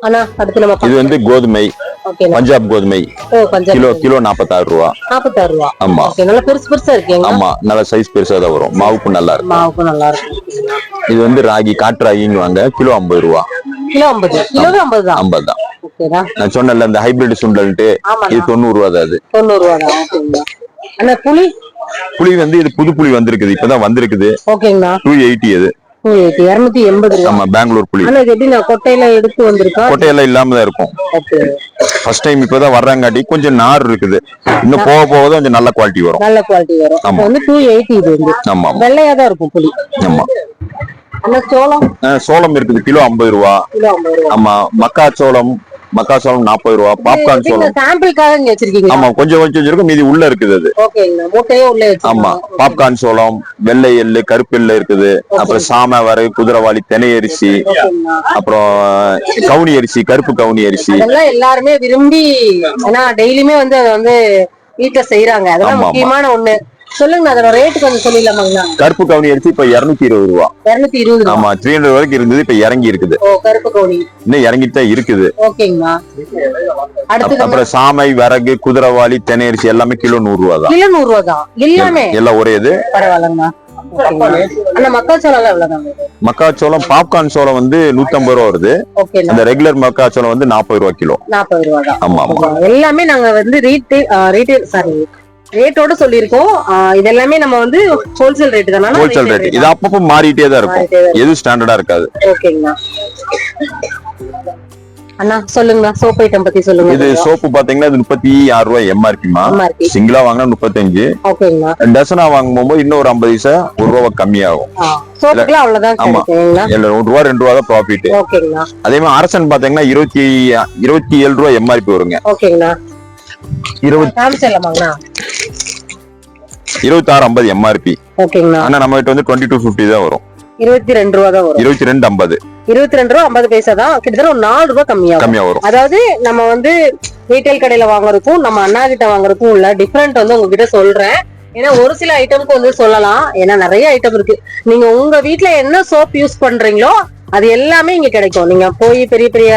ஆ. அண்ணா அடுத்து நம்ம இது வந்து கோதுமை பஞ்சாப் கோதுமை. கிலோ கிலோ நாற்பத்தாறு ரூபா. நாற்பத்தாறு ரூபா. ஆமா. நல்லா பெருசு பெருசா இருக்கீங்க ஆமா நல்ல சைஸ் பெருசா தான் வரும். மாவுக்கு நல்லா இருக்கும் மாவுக்கும் நல்லா இருக்கும் இது வந்து ராகி காட்டு ராகின்னு வாங்க. கிலோ ஐம்பது ரூபா. கிலோ ஐம்பது. கிலோவே ஐம்பது தான்? ஐம்பது தான். நான் சொன்னேன்ல இந்த ஹைபிரிட் சுண்டல்ட்டு. இது தொண்ணூறு ரூபா தான் அது. தொண்ணூறு ரூபா தான். ஓகேங்களா புளி? புளி வந்து இது புது புளி வந்திருக்குது. இப்பதான் வந்திருக்குது. ஓகேங்கண்ணா. டூ எயிட்டி அது. இரநூத்தி எண்பது ஆமா பெங்களூர் புளி. ஆனா இது எப்படி நான் கொட்டையில எடுத்து வந்திருக்கா? கொட்டையெல்லாம் இல்லாம தான் இருக்கும். ஃபர்ஸ்ட் டைம் இப்பதான் வர்றாங்காட்டி கொஞ்சம் நார் இருக்குது. இன்னும் போக போக கொஞ்சம் நல்ல குவாலிட்டி வரும். நல்ல குவாலிட்டி வரும். ஆமா. வந்து இது ஆமா வெள்ளையா தான் இருக்கும் புளி. ஆமா. சோளம்? சோளம் இருக்குது. கிலோ ஐம்பது ரூபா. ஆமா மக்காச்சோளம் மக்காசோளம் நாற்பது ரூபா பாப்கார்ன் சோளம். சாம்பிளுக்காக இங்க வச்சிருக்கீங்க ஆமா கொஞ்சம் கொஞ்சம் வச்சிருக்கும் மீதி உள்ள இருக்குது அது. ஓகேங்கண்ணா மூட்டையே உள்ள ஆமா பாப்கார்ன் சோளம் வெள்ளை எள்ளு கருப்பு எள்ளு இருக்குது. அப்புறம் சாம வரகு குதிரவாளி தெனை அரிசி அப்புறம் கவுனி அரிசி கருப்பு கவுனி அரிசி. அதெல்லாம் எல்லாருமே விரும்பி ஏன்னா டெய்லியுமே வந்து அதை வந்து வீட்டுல செய்யறாங்க அதெல்லாம். முக்கியமான ஒண்ணு. சொல்லுங்க அதோட ரேட்டு கொஞ்சம் சொல்லிடலாமாங்கண்ணா? கருப்பு கவுனி அரிசி இப்ப இருநூத்தி இருபது ரூபா. இருநூத்தி இருபது ரூபா. ஆமா த்ரீ ஹண்ட்ரட் வரைக்கும் இருந்தது இப்ப இறங்கி இருக்குது. ஓ கருப்பு கோழி இன்னும் இறங்கிட்டு தான் இருக்குது. ஓகேங்கண்ணா. அடுத்தது அப்புறம் சாமை வரகு குதிரவாளி தெனை அரிசி எல்லாமே கிலோ நூறு ரூபா தான். கிலோ நூறு ரூபா தான். எல்லாமே எல்லாம் ஒரே இது. பரவாயில்லங்கண்ணா. மக்காச்சோளம் பாப்கார்ன் சோளம் வந்து நூத்தம்பது ரூபா வருது. அந்த ரெகுலர் மக்காச்சோளம் வந்து நாற்பது ரூபா கிலோ. நாற்பது ரூபா ஆமா எல்லாமே நாங்க வந்து ரீட்டைல் ரீட்டைல் சாரி ரேட்டோட சொல்லியிருக்கோம். இது எல்லாமே நம்ம வந்து ஹோல்சேல் ரேட் தானே. ஹோல்சேல் ரேட் இது அப்பப்போ மாறிட்டே தான் இருக்கும். எதுவும் ஸ்டாண்டர்டா இருக்காது. ஓகேங்கண்ணா. அண்ணா சொல்லுங்கண்ணா. சோப் ஐட்டம் பத்தி சொல்லுங்க. இது சோப்பு பாத்தீங்கன்னா இது முப்பத்தி ஆறு ரூபாய் எம்ஆர்பிமா. சிங்கிளா வாங்கினா முப்பத்தஞ்சு. டசனா வாங்கும் போது இன்னும் ஒரு ஐம்பது பைசா ஒரு ரூபா கம்மியாகும். சோப்புக்குலாம் அவ்வளவுதான் ஆமா. ஒரு ரூபா ரெண்டு ரூபா தான் ப்ராஃபிட் அதே மாதிரி அரசன் பாத்தீங்கன்னா இருபத்தி இருபத்தி ஏழு ரூபா எம்ஆர்பி வருங்க. இருபத்தி ஆறு ஐம்பது எம்ஆர்பி ஓகேங்கண்ணா. ஆனா நம்ம கிட்ட வந்து டுவெண்ட்டி டூ ஃபிஃப்டி தான் வரும். இருபத்தி ரெண்டு ரூபா தான் வரும். இருபத்தி ரெண்டு ஐம்பது. இருபத்தி ரெண்டு ரூபா ஐம்பது பைசா தான் கிட்டத்தட்ட ஒரு நாலு ரூபா கம்மியாகும் கம்மியா வரும். அதாவது நம்ம வந்து ரீட்டைல் கடையில வாங்குறதுக்கும் நம்ம அண்ணா கிட்ட வாங்குறதுக்கும் உள்ள டிஃபரெண்ட் வந்து உங்ககிட்ட சொல்றேன். ஏன்னா ஒரு சில ஐட்டம்க்கு வந்து சொல்லலாம். ஏன்னா நிறைய ஐட்டம் இருக்கு. நீங்க உங்க வீட்ல என்ன சோப் யூஸ் பண்றீங்களோ அது எல்லாமே இங்க கிடைக்கும். நீங்க போய் பெரிய பெரிய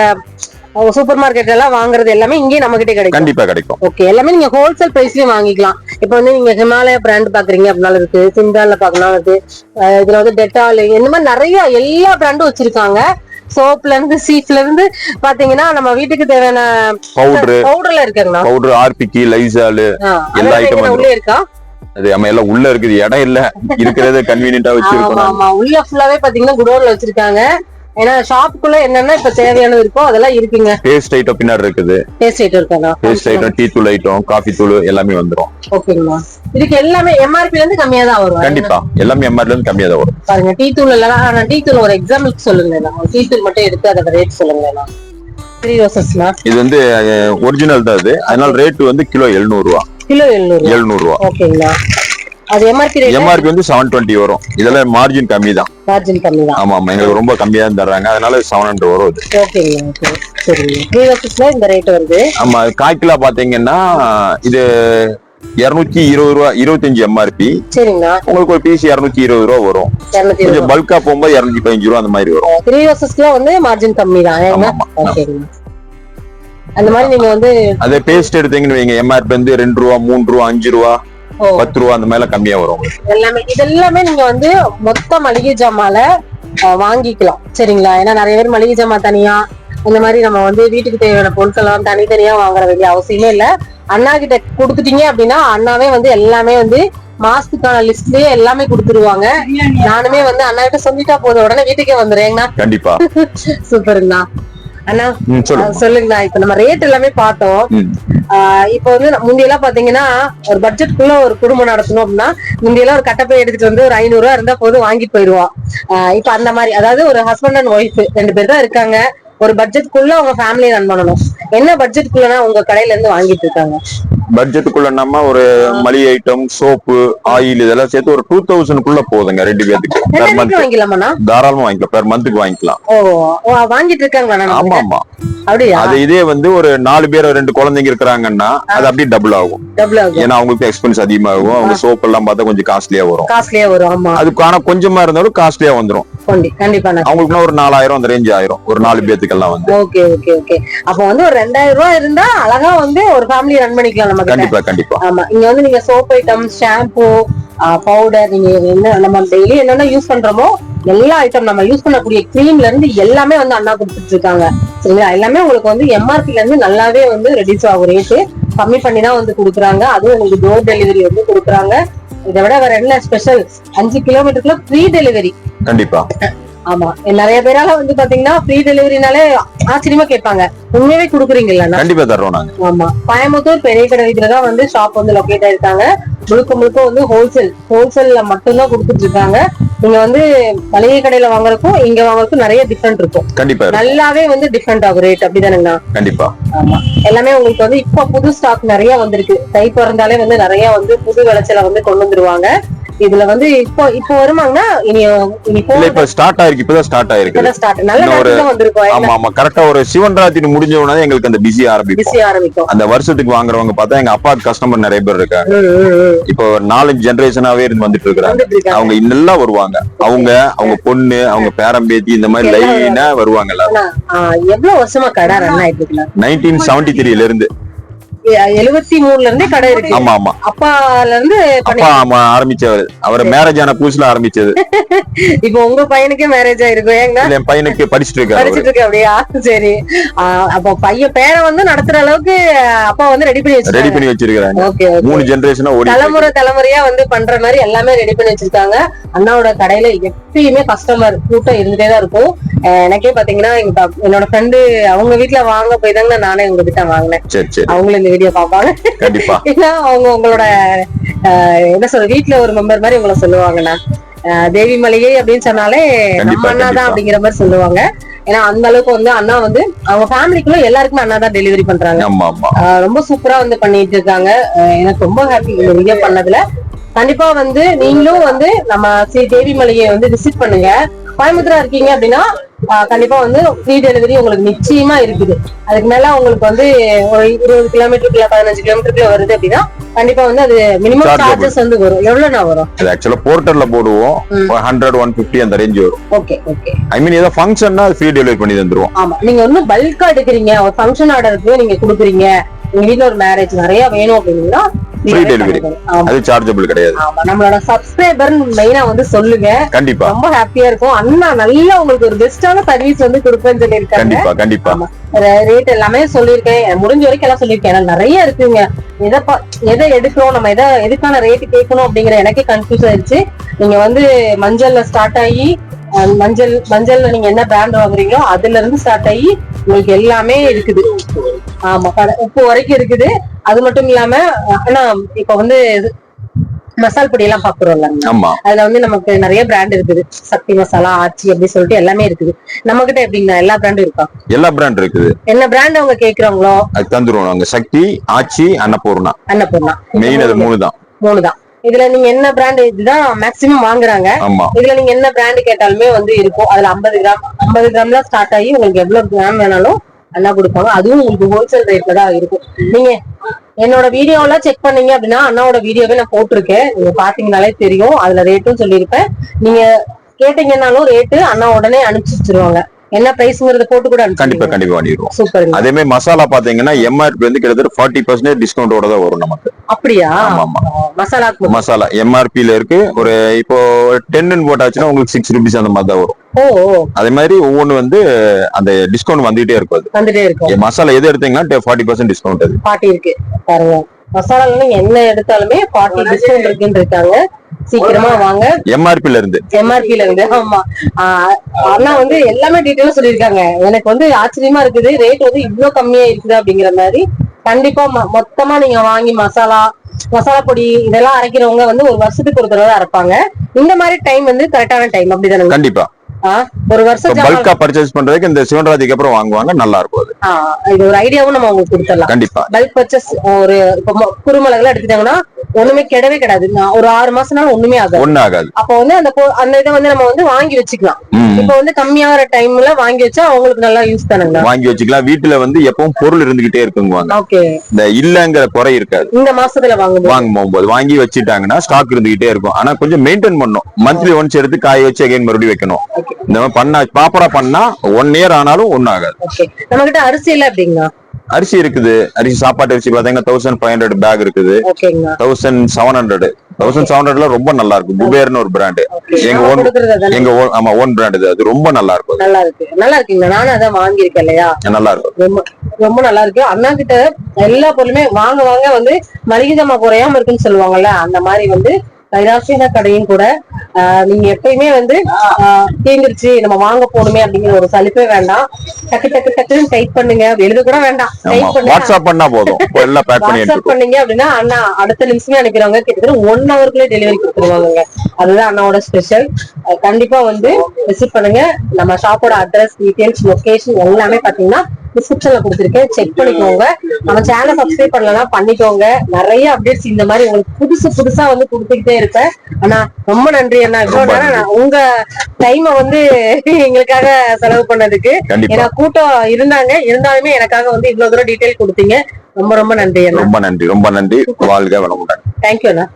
சூப்பர் மார்க்கெட் எல்லாம் வாங்குறது எல்லாமே இங்கே நம்ம கிட்ட கிடைக்கும். கண்டிப்பா கிடைக்கும். ஓகே எல்லாமே நீங்க ஹோல்சேல் பிரைஸ்லயும் வாங்கிக்கலாம். இப்போ வந்து நீங்க ஹிமாலயா பிராண்ட் பாக்குறீங்க அப்படின்னாலும் இருக்கு சிந்தால பாக்கலாம் இருக்கு இதுல வந்து டெட்டால் இந்த மாதிரி நிறைய எல்லா பிராண்டும் வச்சிருக்காங்க. சோப்ல இருந்து சீப்ல இருந்து பாத்தீங்கன்னா நம்ம வீட்டுக்கு தேவையான பவுடரு பவுடர்ல இருக்குங்கண்ணா பவுடர் ஆர்பிக்கு லைசாலு எல்லா எங்கண்ணா உள்ளே இருக்கா? அது நம்ம எல்லாம் உள்ள இருக்குது இடம் இல்ல. இருக்கிறத கன்வீனியன்டா ஆமா வச்சிருக்கோம் ஆமா உள்ள ஃபுல்லாவே பாத்தீங்கன்னா குடோன்ல வச்சிருக்காங்க. ஏன்னா ஷாப்புக்குள்ள என்னென்ன இப்ப தேவையானது இருக்கோ அதெல்லாம் இருக்குங்க. பேஸ்ட் ஐட்டம் பின்னாடி இருக்குது. டேஸ்ட் ஐட்டம் இருக்காண்ணா பேஸ்ட் ஐட்டம் டீ தூள் ஐட்டம் காஃபி தூள் எல்லாமே வந்துரும். ஓகேங்கண்ணா இதுக்கு எல்லாமே எம்ஆர்பி இருந்து கம்மியா தான் வரும். கண்டிப்பா. எல்லாமே எம்ஆர்ல இருந்து கம்மியா தான் வரும். பாருங்க டீ தூள் எல்லாம் ஆனா டீ தூள் ஒரு எக்ஸாம்பிளுக்கு சொல்லுங்க டீ தூள் மட்டும் எடுத்து அதோட ரேட் சொல்லுங்க த்ரீ ரோசஸ்னா இது வந்து ஒரிஜினல் தான் இது. அதனால ரேட் வந்து கிலோ எழுநூறு ரூபா கிலோ எழுநூறு எழுநூறு ரூபா ஓகேங்களா. அது எம்ஆர்பி ரேட் எம்ஆர்பி வந்து செவன் டுவெண்ட்டி வரும். இதெல்லாம் மார்ஜின் கம்மி தான் மார்ஜின் கம்மி தான் ஆமா ஆமா. எங்களுக்கு ரொம்ப கம்மியா தான் தர்றாங்க. அதனால செவன் ஹண்ட்ரட் வரும் ஓகேங்களா ஓகே சரிங்க. த்ரீ ரோசஸ்ல இந்த ரேட் வருது. ஆமா கால் கிலோ பாத்தீங்கன்னா இது இருநூத்தி இருபது ரூபா இருபத்தஞ்சு எம்ஆர்பி சரிங்கண்ணா உங்களுக்கு ஒரு பீஸ் இருநூத்தி இருபது ரூபா வரும். கொஞ்சம் பல்கா போகும்போது இருநூத்தி பதினஞ்சு ரூபா அந்த மாதிரி வரும். த்ரீ ரோசஸ்க்குலாம் வந்து மார்ஜின் கம்மி தான். ஓகேங்கண்ணா அந்த மாதிரி நீங்க வந்து அதே பேஸ்ட் எடுத்தீங்கன்னு வைங்க. எம்ஆர்பி வந்து ரெண்டு ரூபா மூணு ரூபா அஞ்சு ரூபா. பத்து ரூபா அந்த மாதிரி கம்மியா வரும். எல்லாமே இதெல்லாமே நீங்க வந்து மொத்த மளிகை ஜாமால வாங்கிக்கலாம். சரிங்களா? ஏன்னா நிறைய பேர் மளிகை ஜாமான் தனியா இந்த மாதிரி நம்ம வந்து வீட்டுக்கு தேவையான பொருட்கள்லாம் தனித்தனியா வாங்குற வேண்டிய அவசியமே இல்ல. அண்ணா கிட்ட கொடுத்துட்டீங்க அப்படின்னா அண்ணாவே வந்து எல்லாமே வந்து மாசத்துக்கான லிஸ்ட்லயே எல்லாமே கொடுத்துருவாங்க. நானுமே வந்து அண்ணா கிட்ட சொல்லிட்டா போதும். உடனே வீட்டுக்கே வந்துடுறேங்கண்ணா கண்டிப்பா. சூப்பருங்கண்ணா அண்ணா சொல்லுங்கண்ணா. இப்ப நம்ம ரேட் எல்லாமே பார்த்தோம். இப்ப வந்து முந்தியெல்லாம் பாத்தீங்கன்னா ஒரு பட்ஜெட்குள்ள ஒரு குடும்பம் நடத்தணும் அப்படின்னா முந்தியெல்லாம் ஒரு கட்டப்பை எடுத்துட்டு வந்து ஒரு ஐநூறு ரூபா இருந்தா போதும் வாங்கிட்டு போயிடுவோம் ஆஹ் இப்ப அந்த மாதிரி அதாவது ஒரு ஹஸ்பண்ட் அண்ட் ஒய்ஃப் ரெண்டு பேர் தான் இருக்காங்க. ஒரு பட்ஜெட்குள்ள உங்க ஃபேமிலியை ரன் பண்ணணும். என்ன பட்ஜெட்குள்ளனா உங்க கடையில இருந்து வாங்கிட்டு இருக்காங்க. பட்ஜெட்டுக்குள்ள நம்ம ஒரு மளிகை ஐட்டம் சோப்பு ஆயில் இதெல்லாம் சேர்த்து ஒரு டூ தௌசண்ட்குள்ள போதுங்க ரெண்டு பேத்துக்கு பெர் மந்த் தாராளமா வாங்கிக்கலாம். பெர் மந்த்துக்கு வாங்கிக்கலாம். வாங்கிட்டு இருக்காங்களா ஆமா ஆமா அது இதே வந்து ஒரு நாலு பேர் ரெண்டு குழந்தைங்க இருக்கிறாங்கன்னா அது அப்படியே டபுள் ஆகும். ஏன்னா அவங்களுக்கு எக்ஸ்பென்ஸ் அதிகமாகும். அவங்க சோப் எல்லாம் பார்த்தா கொஞ்சம் காஸ்ட்லியா வரும். காஸ்ட்லியா வரும் ஆமா. அதுக்கான கொஞ்சமா இருந்தாலும் காஸ்ட்லியா வந்துரும். கண்டிப்பா அவங்களுக்குன்னா ஒரு நாலாயிரம் அந்த ரேஞ்ச் ஆயிரும். ஒரு நாலு பேத்துக்கெல்லாம் வந்து. ஓகே ஓகே ஓகே அப்ப வந்து ஒரு ரெண்டாயிரம் ரூபாய் இருந்தா அழகா வந்து ஒரு ஃபேமிலி ரன் பண்ணிக்கலாம் நம்ம கண்டிப்பா கண்டிப்பா. ஆமா. இங்க வந்து நீங்க சோப் ஐட்டம் ஷாம்பு பவுடர் நீங்க என்ன நம்ம டெய்லி என்னென்ன யூஸ் பண்றோமோ எல்லா ஐட்டம் நம்ம யூஸ் பண்ணக்கூடிய கிரீம்ல இருந்து எல்லாமே வந்து அண்ணா கொடுத்துட்டு இருக்காங்க சரிங்களா? எல்லாமே உங்களுக்கு வந்து எம்ஆர்பில இருந்து நல்லாவே வந்து ரெடியூஸ் ஆகும். ரேட்டு கம்மி பண்ணி தான் வந்து கொடுக்குறாங்க. அதுவும் உங்களுக்கு டோர் டெலிவரி வந்து கொடுக்குறாங்க. இதை விட வேற என்ன ஸ்பெஷல் அஞ்சு கிலோமீட்டருக்குள்ள ஃப்ரீ டெலிவரி கண்டிப்பா. ஆமா. நிறைய பேரால வந்து பாத்தீங்கன்னா ஃப்ரீ டெலிவரினாலே ஆச்சரியமா கேட்பாங்க. உண்மையாவே கொடுக்குறீங்கல்ல கண்டிப்பா தர்றோம் நாங்க. ஆமா. கோயம்புத்தூர் பெரிய கடை வீதியில தான் வந்து ஷாப் வந்து லொகேட் ஆயிருக்காங்க. முழுக்க முழுக்க வந்து ஹோல்சேல் ஹோல்சேல்ல மட்டும்தான் கொடுத்துட்டு இருக்காங்க. நீங்க வந்து மளிகை கடையில வாங்குறதுக்கும் இங்க வாங்குறதுக்கும் நிறைய டிஃபரெண்ட் இருக்கும். கண்டிப்பா நல்லாவே வந்து டிஃபரெண்ட் ஆகும் ரேட் அப்படிதானுங்கண்ணா? கண்டிப்பா. ஆமா. எல்லாமே உங்களுக்கு வந்து இப்போ புது ஸ்டாக் நிறைய வந்திருக்கு. தை பிறந்தாலே வந்து நிறைய வந்து புது விளைச்சல வந்து கொண்டு வந்துருவாங்க. இதுல வந்து இப்போ இப்போ வருமாங்கன்னா இனி இனி இல்ல போக இப்ப ஸ்டார்ட் ஆயிருக்கு இப்பதான் ஸ்டார்ட் ஆயிருக்கு. ஸ்டார்ட் நல்ல இன்னும் ஒரு- நேரத்துல வந்திருக்கும் ஆமா ஆமா. கரெக்டா ஒரு சிவன் ராத்திரி முடிஞ்ச உடனே எங்களுக்கு அந்த பிஸி ஆரம்பிக்கும் பிஸி ஆரம்பிக்கும் அந்த வருஷத்துக்கு வாங்குறவங்க பார்த்தா எங்க அப்பாவுக்கு கஸ்டமர் நிறைய பேர் இருக்காங்க. இப்போ நாலஞ்சு ஜெனரேஷனாவே இருந்து வந்துட்டு இருக்காங்க. அவங்க இன்னெல்லாம் வருவாங்க. அவங்க அவங்க பொண்ணு அவங்க பேரம்பேத்தி இந்த மாதிரி லைனா வருவாங்க எவ்வளவு வருஷமா கடை ரன் ஆயிட்டு நைன்டீன் செவன்டி த்ரீல இருந்து. எழுபத்தி மூணுல இருந்தே கடை இருக்கு. ஆமா ஆமா. அப்பால இருந்து அப்பா ஆமா ஆரம்பிச்சவர். அவர் மேரேஜ் ஆன புதுசுல ஆரம்பிச்சது. இப்போ உங்க பையனுக்கே மேரேஜ் ஆயிருக்கும் ஏங்க? என் பையனுக்கு படிச்சுட்டு இருக்காரு. படிச்சிட்டு இருக்கு அப்படியா? சரி. அப்போ பையன் பேரை வந்து நடத்துற அளவுக்கு அப்பா வந்து ரெடி பண்ணி ரெடி வச்சிருக்காங்க பண்ணி வச்சிருக்காங்க மூணு ஜெனரேஷனா ஓடி தலைமுறை தலைமுறையா வந்து பண்ற மாதிரி எல்லாமே ரெடி பண்ணி வச்சிருக்காங்க. அண்ணாவோட கடையில எப்பயுமே கஸ்டமர் கூட்டம் இருந்துட்டே தான் இருக்கும். எனக்கே பாத்தீங்கன்னா என்னோட ஃப்ரெண்டு அவங்க வீட்ல வாங்க போய் தாங்க நானே உங்க கிட்ட வாங்கினேன் இந்த வீடியோ பார்ப்பாங்க. கண்டிப்பா. ஏன்னா அவங்க உங்களோட என்ன சொல்ற வீட்ல ஒரு மெம்பர் மாதிரி உங்களை சொல்லுவாங்கண்ணா. தேவி மளிகை அப்படின்னு சொன்னாலே நம்ம அண்ணா தான். அப்படிங்கிற மாதிரி சொல்லுவாங்க. ஏன்னா அந்த அளவுக்கு வந்து அண்ணா வந்து அவங்க ஃபேமிலிக்குள்ள எல்லாருக்குமே அண்ணா தான் டெலிவரி பண்றாங்க. ரொம்ப சூப்பரா வந்து பண்ணிட்டு இருக்காங்க. எனக்கு ரொம்ப ஹாப்பி இந்த வீடியோ பண்ணதுல. கண்டிப்பா வந்து நீங்களும் வந்து நம்ம ஸ்ரீ தேவி மலையை வந்து விசிட் பண்ணுங்க. கோயம்புத்தூரா இருக்கீங்க அப்படின்னா கண்டிப்பா வந்து ஃப்ரீ டெலிவரி உங்களுக்கு நிச்சயமா இருக்குது. அதுக்கு மேல உங்களுக்கு வந்து ஒரு இருபது கிலோமீட்டருக்குள்ள பதினஞ்சு கிலோமீட்டருக்குள்ள வருது அப்படின்னா கண்டிப்பா வந்து அது மினிமம். சார்ஜஸ் வந்து வரும். எவ்வளவுண்ணா வரும்? அது ஆக்சுவலா போர்ட்டர்ல போடுவோம். ஹண்ட்ரட் ஒன் பிப்டி அந்த ரேஞ்ச் வரும். ஓகே ஓகே ஐ மீன் ஏதோ ஃபங்க்ஷன்னா ஃப்ரீ டெலிவரி பண்ணி தந்துருவோம். ஆமா. நீங்க வந்து பல்கா எடுக்கிறீங்க ஒரு ஃபங்க்ஷன் ஆர்டருக்கு நீங்க கொடுக்குறீங்க உங்க வீட்ல ஒரு மேரேஜ் நிறைய வேணும் அப்படின்னா Delivery. ஆமா. அது சார்ஜபிள் கிடையாது. ஆமா. நம்மளோட சப்ஸ்கிரைபர் மெயினா வந்து சொல்லுங்க. கண்டிப்பா. ரொம்ப ஹாப்பியா இருக்கும். அண்ணா நல்லா உங்களுக்கு ஒரு பெஸ்டான சர்வீஸ் வந்து கொடுப்பேன்னு சொல்லியிருக்காங்க. கண்டிப்பா கண்டிப்பா. ரேட் எல்லாமே சொல்லியிருக்கேன். எனக்கு முடிஞ்ச வரைக்கும் எல்லாம் சொல்லியிருக்கேன். நிறைய இருக்குங்க. எதை எதை எடுக்கிறோம் நம்ம எதை எதுக்கான ரேட் கேட்கணும் அப்படிங்கிற எனக்கே கன்ஃபியூஸ் ஆயிடுச்சு நீங்க வந்து மஞ்சள்ல ஸ்டார்ட் ஆகி மஞ்சள் மஞ்சள்ல நீங்க என்ன பிராண்ட் வாங்குறீங்களோ அதுல இருந்து ஸ்டார்ட் ஆகி உங்களுக்கு எல்லாமே இருக்குது. ஆமா உப்பு வரைக்கும் இருக்குது. அது மட்டும் இல்லாம ஆனா இப்ப வந்து மசால் பொடி எல்லாம் பாக்குறோம்ல அதுல வந்து நமக்கு நிறைய பிராண்ட் இருக்குது. சக்தி மசாலா ஆச்சி அப்படி சொல்லிட்டு எல்லாமே இருக்குது. நம்ம கிட்ட எப்படின்னா எல்லா பிராண்டும் இருக்கா? எல்லா பிராண்ட் இருக்குது. என்ன பிராண்ட் அவங்க கேக்குறாங்களோ? அது தந்துருவோம் நாங்க சக்தி ஆச்சி அன்னபூர்ணா. அன்னபூர்ணா. மெயின் அது மூணு தான் மூணு தான் இதுல நீங்க என்ன பிராண்ட் இதுதான் மேக்ஸிமம் வாங்குறாங்க. இதுல நீங்க என்ன பிராண்ட் கேட்டாலுமே வந்து இருக்கும். அதுல 50 கிராம் 50 கிராம்ல ஸ்டார்ட் ஆகி உங்களுக்கு எவ்வளவு கிராம் வேணாலும் நல்லா கொடுப்பாங்க. அதுவும் உங்களுக்கு ஹோல்சேல் ரேட்ல தான் இருக்கும். நீங்க என்னோட வீடியோல செக் பண்ணீங்க அப்படின்னா அண்ணாவோட வீடியோவே நான் போட்டிருக்கேன். நீங்க பாத்தீங்கனாலே தெரியும். அதுல ரேட்டும் சொல்லியிருப்பேன். நீங்க கேட்டீங்கன்னாலும் ரேட்டு அண்ணா உடனே அனுப்பிச்சு வச்சிருவாங்க என்ன பிரைஸ்ங்கிறத போட்டு கூட கண்டிப்பா கண்டிப்பா பண்ணிடுவோம் சூப்பருங்க. அதே மாதிரி மசாலா பாத்தீங்கன்னா எம்ஆர்பி வந்து கிட்டத்தட்ட ஃபார்ட்டி பர்சன்டேஜ் டிஸ்கவுண்டோட தான் வரும் நமக்கு. அப்படியா? ஆமா ஆமா. மசாலா மசாலா எம்ஆர்பில இருக்கு. ஒரு இப்போ டென்னு போட்டாச்சுன்னா உங்களுக்கு சிக்ஸ் ருபீஸ் அந்த மாதிரி தான் வரும். ஓ அதே மாதிரி ஒவ்வொன்று வந்து அந்த டிஸ்கவுண்ட் வந்துகிட்டே இருக்கும் அது வந்துட்டே இருக்கும் மசாலா எது எடுத்தீங்கன்னா ஃபார்ட்டி பர்சன்ட் டிஸ்கவுண்ட் அது. பாட்டி இருக்கு. பாருங்க. மசாலால நீங்க என்ன எடுத்தாலுமே பாட்டி டிஸ்கவுண்ட் இருக்குன்னு இருக்காங்க. சீக்கிரமா வாங்க. எம்ஆர்பில இருந்து. எம்ஆர்பில இருந்து ஆமா. அண்ணா வந்து எல்லாமே டீட்டெயிலும் சொல்லியிருக்காங்க. எனக்கு வந்து ஆச்சரியமா இருக்குது ரேட் வந்து இவ்ளோ கம்மியா இருக்குது அப்படிங்கிற மாதிரி. கண்டிப்பா மொத்தமா நீங்க வாங்கி மசாலா மசாலா பொடி இதெல்லாம் அரைக்கிறவங்க வந்து ஒரு வருஷத்துக்கு ஒரு தடவை அரைப்பாங்க. இந்த மாதிரி டைம் வந்து கரெக்டான டைம் அப்படிதானங்க கண்டிப்பா. ஒரு வருஷம் பல்கா பர்ச்சேஸ் பண்றதுக்கு இந்த சிவன்ராதிக்கு அப்புறம் வாங்குவாங்க நல்லா இருக்கும் அது. இது ஒரு ஐடியாவும் நம்ம உங்களுக்கு கொடுத்துடலாம். கண்டிப்பா. பல்க் பர்ச்சேஸ் ஒரு குருமிளகுலாம் எடுத்துட்டாங்கன்னா ஒண்ணுமே கிடவே நான் ஒரு ஆறு மாசம்னாலும் ஒண்ணுமே ஆகாது. ஒண்ணு ஆகாது அப்போ வந்து அந்த அந்த இதை வந்து நம்ம வந்து வாங்கி வச்சுக்கலாம். இப்போ வந்து கம்மியாகிற டைம்ல வாங்கி வச்சா அவங்களுக்கு நல்லா யூஸ் தானுங்களா? வாங்கி வச்சுக்கலாம். வீட்டுல வந்து எப்பவும் பொருள் இருந்துகிட்டே இருக்குங்குவாங்க. ஓகே. இந்த இல்லங்கிற குறை இருக்காது. இந்த மாசத்துல வாங்கும்போது வாங்கும் போகும்போது வாங்கி வச்சுட்டாங்கன்னா ஸ்டாக் இருந்துகிட்டே இருக்கும். ஆனா கொஞ்சம் மெயின்டைன் பண்ணும் மந்த்லி ஒன்ஸ் எடுத்து காய வச்சு அகைன் மறுபடியும் வைக்கணும். இந்த மாதிரி பண்ணா ப்ராப்பரா பண்ணா ஒன் இயர் ஆனாலும் ஒன்னும் ஆகாது நம்ம கிட்ட அரிசி இல்ல அப்படிங்களா அரிசி இருக்குது. அரிசி சாப்பாட்டு அரிசி பாத்தீங்கன்னா தௌசண்ட் ஃபைவ் ஹண்ட்ரட் பேக் இருக்குது. Thousand seven hundred thousand seven ஹண்ட்ரட்ல ரொம்ப நல்லா இருக்கும். குபேர்னு ஒரு பிராண்டு எங்க அதானே? எங்க own- ஆமா ஓன் பிராண்ட் இது. அது ரொம்ப நல்லா இருக்கும். நல்லா இருக்கு. நல்லா இருக்குங்களா? நானும் அதான் வாங்கியிருக்கேன் இல்லையா? நல்லா இருக்கும். ரொம்ப ரொம்ப நல்லா இருக்கு. அண்ணா கிட்ட எல்லா பொருளுமே வாங்க வாங்க வந்து மளிகை ஜாமான் குறையாம இருக்குன்னு சொல்லுவாங்கல்ல அந்த மாதிரி வந்து கைராசியான கடையும் கூட நீங்க எப்பயுமே வந்து ஆஹ் தேங்கிருச்சு நம்ம வாங்க போகணுமே அப்படிங்கிற ஒரு சலிப்பே வேண்டாம். டக்கு டக்கு டக்குன்னு டைப் பண்ணுங்க. எழுத கூட வேண்டாம். டைப் பண்ணுங்க. வாட்ஸ்அப் பண்ணா போதும். எல்லாம் பேக் பண்ணி வாட்ஸ்அப் பண்ணீங்க அப்படின்னா அண்ணா அடுத்த நிமிஷமே அனுப்பிடுவாங்க. கிட்டத்தட்ட ஒன் ஹவருக்குள்ளே டெலிவரி கொடுத்துருவாங்க அதுதான் அண்ணாவோட ஸ்பெஷல் கண்டிப்பா வந்து விசிட் பண்ணுங்க. நம்ம ஷாப்போட அட்ரஸ் டீடைல்ஸ் லொகேஷன் எல்லாமே பாத்தீங்கன்னா டிஸ்கிரிப்ஷன்ல கொடுத்துருக்கேன். செக் பண்ணிக்கோங்க. நம்ம சேனல் சப்ஸ்கிரைப் பண்ணலாம் பண்ணிக்கோங்க. நிறைய அப்டேட்ஸ் இந்த மாதிரி உங்களுக்கு புதுசு புதுசா வந்து கொடுத்துக்கிட்டே இருப்பேன். அண்ணா ரொம்ப நன்றி அண்ணா. இவ்வளவு நேரம் நான் உங்க டைமை வந்து எங்களுக்காக செலவு பண்ணதுக்கு. ஏன்னா கூட்டம் இருந்தாங்க. இருந்தாலுமே எனக்காக வந்து இவ்வளவு தூரம் டீடைல் கொடுத்தீங்க. ரொம்ப ரொம்ப நன்றி ரொம்ப நன்றி. ரொம்ப நன்றி. வாழ்க வளமுடன். தேங்க்யூ அண்ணா.